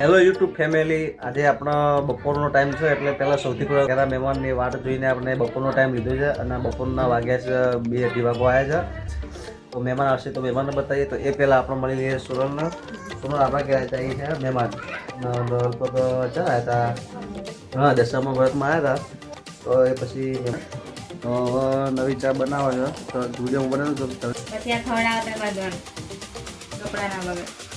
Hello YouTube family આજે આપણો બપોરનો ટાઈમ છે, એટલે પહેલાં સૌથી પહેલાં પહેલાં મહેમાનની વાટ જોઈને આપણે બપોરનો ટાઈમ લીધો છે અને બપોરના વાગ્યા છે, બે અઢી વાગો આવ્યા છે. તો મહેમાન આવશે તો મહેમાનને બતાવીએ. તો એ પહેલાં આપણે મળી લઈએ સુરલને સુરલ આપણા કહેવાય ત્યાં છે મહેમાન. લગભગ ચાલ આવ્યા હતા હા, દશામાં વ્રતમાં આવ્યા હતા તો એ પછી નવી ચા બનાવો છે. તો વીડિયો હું બનાવું છું? તો પછી કપડાના વગર.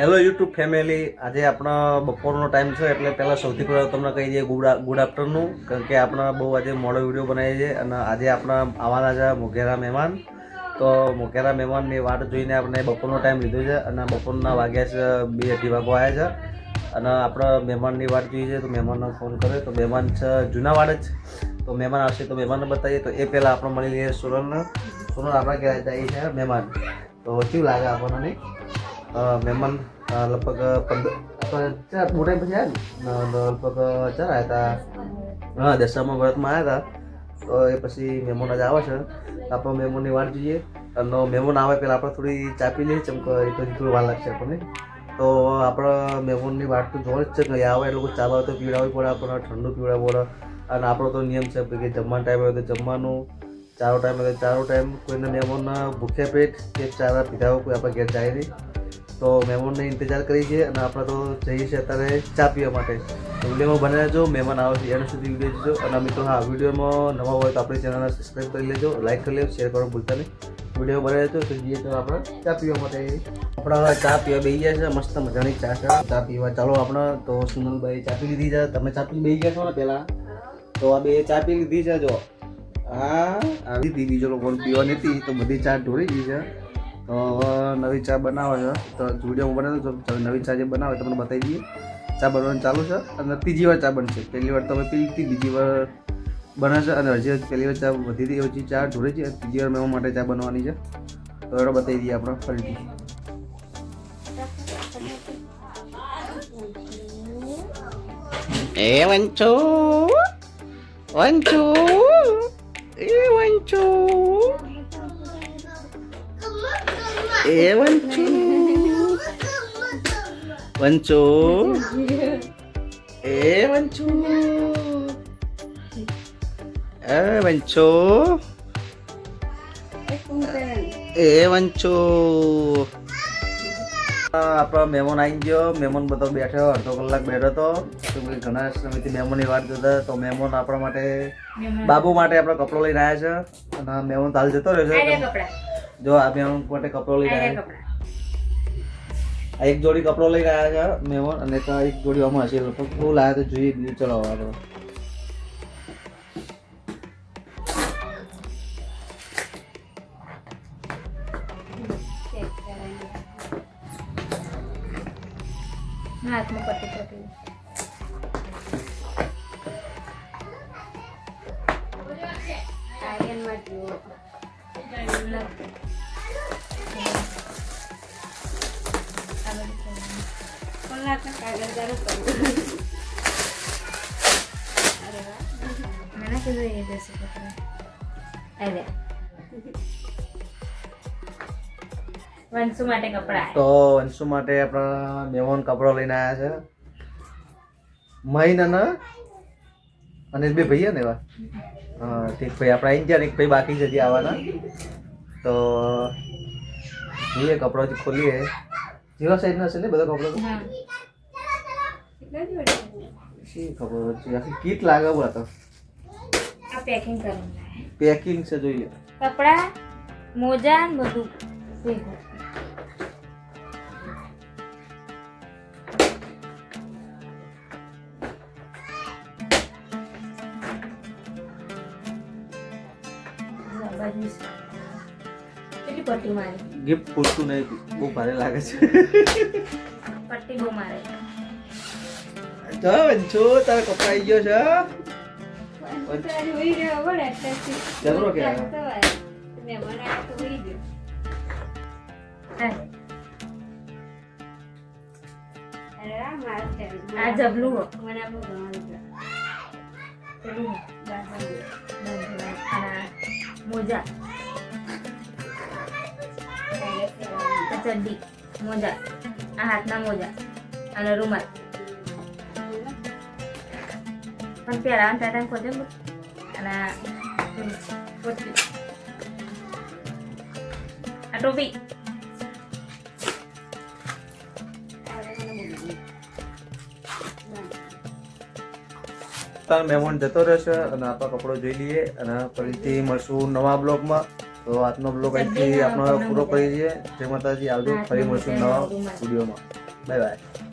હેલો યુટ્યુબ ફેમિલી આજે આપણો બપોરનો ટાઈમ છે, એટલે પહેલાં સૌથી પહેલાં તમને કહી દઈએ ગુડ આફ્ટરનૂન કારણ કે આપણે બહુ આજે મોડો વીડિયો બનાવીએ છીએ અને આજે આપણા આવવાના છે મોઘેરા મહેમાન. તો મોઘેરા મહેમાનની વાટ જોઈને આપણે બપોરનો ટાઈમ લીધો છે અને બપોરના વાગ્યા છે, બે અઢી વાગો આવ્યા છે. અને આપણે મહેમાનની વાટ જોઈએ છે, તો મહેમાનનો ફોન કર્યો. તો મહેમાન છે જૂનાવાડ જ. તો મહેમાન આવશે તો મહેમાનને બતાવીએ. તો એ પહેલાં આપણે મળી લઈએ સુરલને સુરન આપણા ઘેર છે છે, મહેમાન. તો કેવું લાગે આપણને? નહીં? મહેમાન લગભગ પંદર ચાર મોટા પછી આવ્યા ને? લગભગ ચાર આવ્યા હતા હા, દશામાં વ્રતમાં આવ્યા હતા તો એ પછી મહેમાન જ આવે છે. આપણે મહેમાનની વાટ જોઈએ. અને મહેમાન આવે પહેલાં આપણે થોડી ચા પી લઈએ. ચમકો એ તો થોડું વાર લાગશે આપણને. તો આપણે મહેમાનની વાટ તો જોવાની જ છે કે આવે એટલે ચા બાવ તો પીવડાવવી પડે, આપણને ઠંડુ પીવડાવવું પડે. અને આપણો તો નિયમ છે કે જમવાનો ટાઈમ હોય તો જમવાનું ચારો ટાઈમ હોય તો ચારો ટાઈમ. કોઈને મહેમાનના ભૂખ્યા પેટ કે ચારા પીધા હોય કોઈ આપણે ઘેર જાય નહીં. તો મહેમાનને ઇંતજાર કરી છે અને આપણે તો જઈએ છીએ અત્યારે ચા પીવા માટે. વિડીયોમાં બને રહેજો, મહેમાન આવે છે, એના સુધી વીડિયો જોજો. અને મિત્રો, હા, વિડીયોમાં નવા હોય તો આપણી ચેનલને સબસ્ક્રાઈબ કરી લેજો લાઈક કરી લેજો શેર કરવાનું ભૂલતા નહીં. વીડિયો બને તો જઈએ તો આપણે ચા પીવા માટે. આપણે ચા પીવા બેસી ગયા છે, મસ્ત મજાની ચા છે. ચા પીવા, ચાલો આપણે તો સુનલભાઈ ચા પી લીધી છે. તમે ચા પી બેસી ગયા છો ને પહેલાં? તો આ બે ચા પી લીધી છે, જો. હા આવી હતી બીજો લોકો પીવાની હતી, તો બધી ચા ઢોળી ગઈ છે. તો નવી ચા બનાવે છે. તો વીડિયો હું બનાવું તો નવી ચા જે બનાવે તમને બતાવી દઈએ. ચા બનવાનું ચાલુ છે અને ત્રીજી વાર ચા બનશે. પહેલી વાર તમે પી લીધી બીજી વાર બને છે અને હજી પહેલી વાર ચા વધી હતી ઓછી ચા ઢોળી છે. ત્રીજી વાર મેં માટે ચા બનવાની છે. તો એનો બતાવી દઈએ આપણે ફરીથી. એ વંચો વંચો એ વંચો એ વંચો વંચો એ વંચો એ વંચો એ વંચો આપણો મહેમાન આવી ગયો. મહેમાન બધો બેઠો અડધો કલાક બેઠો હતો. તો ઘણા સમયથી મહેમાનની વાત જોતા તો મહેમાન આપણા માટે બાબુ માટે આપણે કપડો લઈને આવ્યા છે. અને મહેમાન તાલ હાલ જતો રહ્યો છે. જો આ મહેમાન માટે કપડો લઈ આવ્યા આ એક જોડી કપડો લઈ આવ્યા છે મહેમાન અને તો એક જોડી આમાં હશે. લગભગ બહુ લાયા તો જોઈએ બીજું ચલો આપણે હાથમાં પટ્ટી વંશુ માટે કપડા તો વંશુ માટે આપણા મહેમાન કપડો લઈને આવ્યા છે. મહિનાના અને બે ભાઈ ને એવા? હા, ઠીક ભાઈ, આપણે અહીં ગયા એક ભાઈ બાકી છે આવવાના તો જોઈએ કપડો ખોલીએ. જેવા સાઈઝના છે ને બધા કપડો? શી ખબર છે આખી કીટ લાગે બોલા તો. આ પેકિંગ કરવાનું. પેકિંગ છે જોઈએ કપડા મોજા ને બધું. આ ગિફ્ટ પૂરતું નહીં બહુ ભારે લાગે છે. પટ્ટી બહુ મારે. જો અંશુ તારો કપડા આવી. ગયો છે. જબરો કે આ? જબલું મોજા આ ચડ્ડી મોજા. આ હાથના મોજા. અને રૂમાલ. પણ અને આ ટોપી તાર મહેમાન જતો રહેશે અને આપણે કપડો જોઈ લઈએ અને ફરીથી મળશું નવા બ્લોગમાં. તો આજનો બ્લોગ અહીંથી આપણો પૂરો કરી દઈએ જય માતાજી આવજો. ફરી મળશું નવા વિડીયોમાં. Bye bye.